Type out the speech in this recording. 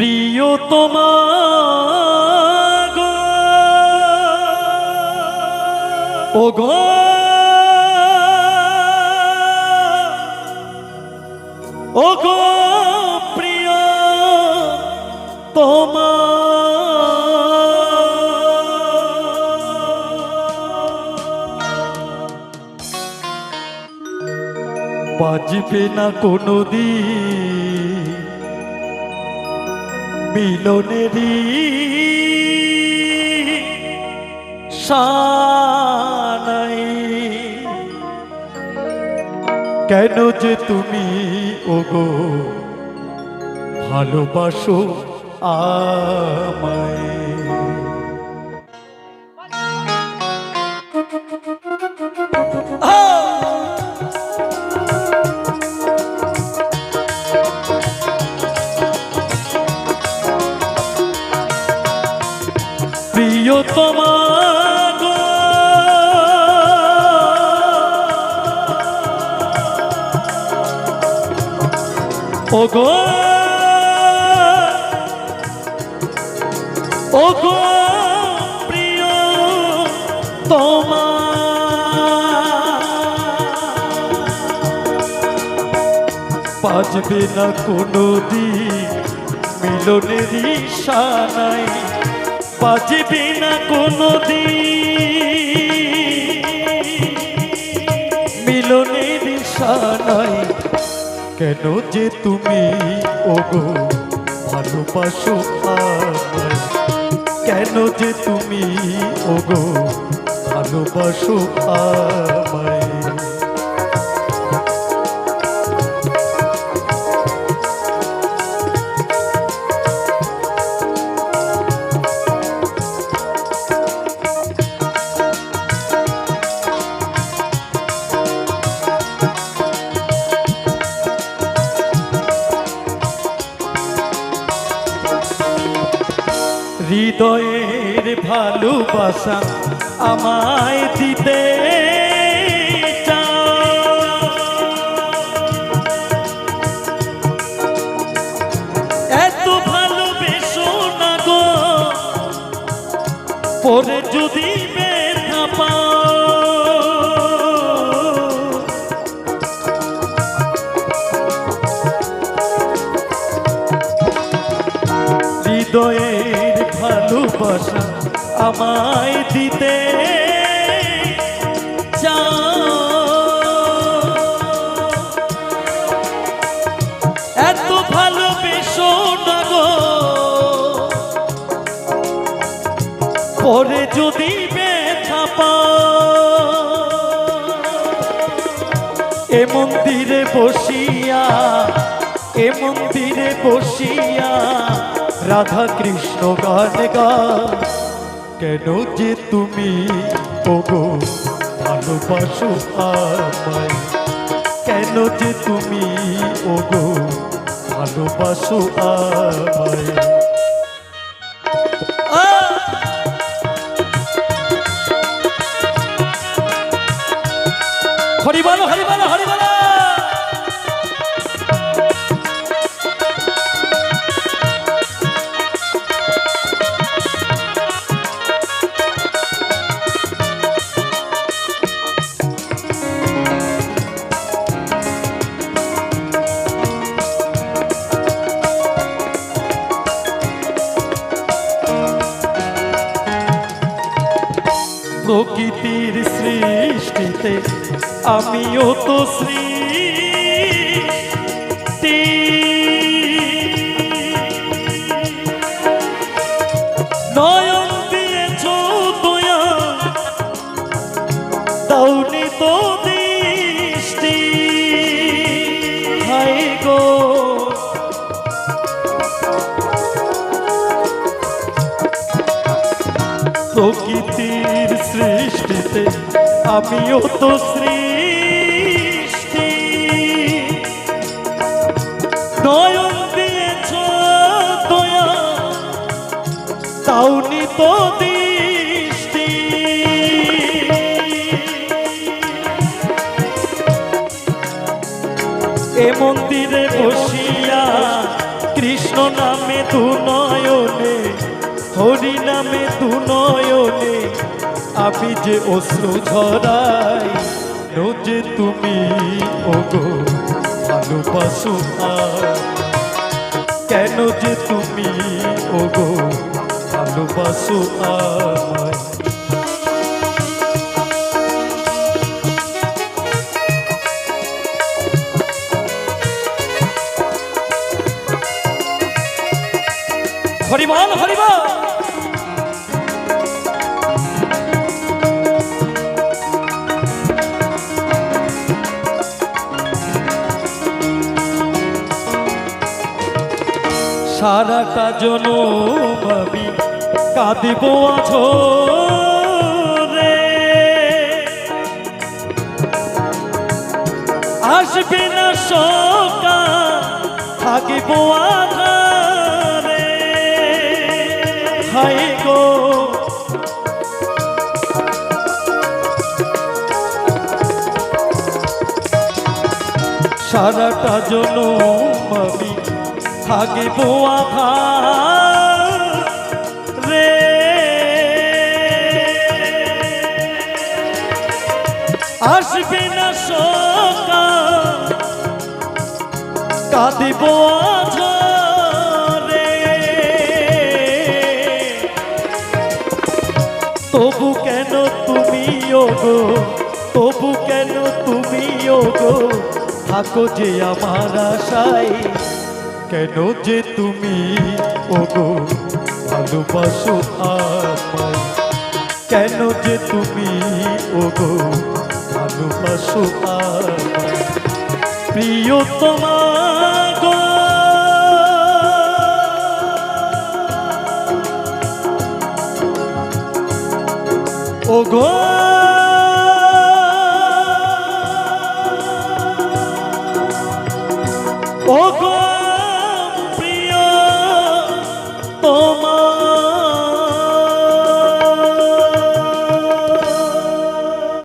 প্রিয় তোমার ও গো ও গো প্রিয় তোমার বাজবে না কোনো দিন মিলনেরই সানাই। কেন যে তুমি ওগো ভালোবাসো আমায়? ও গো ও গো প্রিয় তোমার বাজবে না কোনো দিন মিলনেরই সানাই বাজবে না কোনো দিন কেন যে তুমি ওগো ভালোবাসো আমায়। কেন যে তুমি ওগো ভালোবাসো আমায়। হৃদয়ের ভালোবাসা আমায় দিতে। এত ভালোবেসো না গো পরে যদি ব্যথা পাও হৃদয়ের ভালোবাসা আমায় দিতে। এত ভালোবেসো না গো পরে যদি ব্যথা এ মন্দিরে বসিয়া, এ মন্দিরে রাধা কৃষ্ণ গান গা। কেন যে তুমি, ওগো, ভালোবাসো আমায়? কেন যে তুমি, ওগো, ভালোবাসো আমায়? সৃষ্টিতে আমিও তো শ্রী নয়ন দিয়েছ দয়া দাউনি তো সৃষ্টিতে আমিও তো সৃষ্টি। নয়ন দিয়েছ দয়া তাওনি তো দৃষ্টি। এ মন্দিরে বসিয়া আমি যে অশ্রু ঝরাই যে তুমি, ওগো, ভালোবাসো কেন যে তুমি, ওগো, ভালোবাসো আমায় হরিবল হরিবল! সারাটা জনম আমি কাঁদিব আছো আসবে না সকা থাকিব আধারে। হাই গো। সারাটা জনম থাকিব রে। আসবে না কাঁদিব আধারে তবু কেন তুমি ওগো, তবু কেন তুমি ওগো, থাকো যে আমার আশায়। কেন যে তুমি? ওগো, ভালোবাসো আমায়। কেন যে তুমি? ওগো, ভালোবাসো আমায়। প্রিয় তোমার ওগো।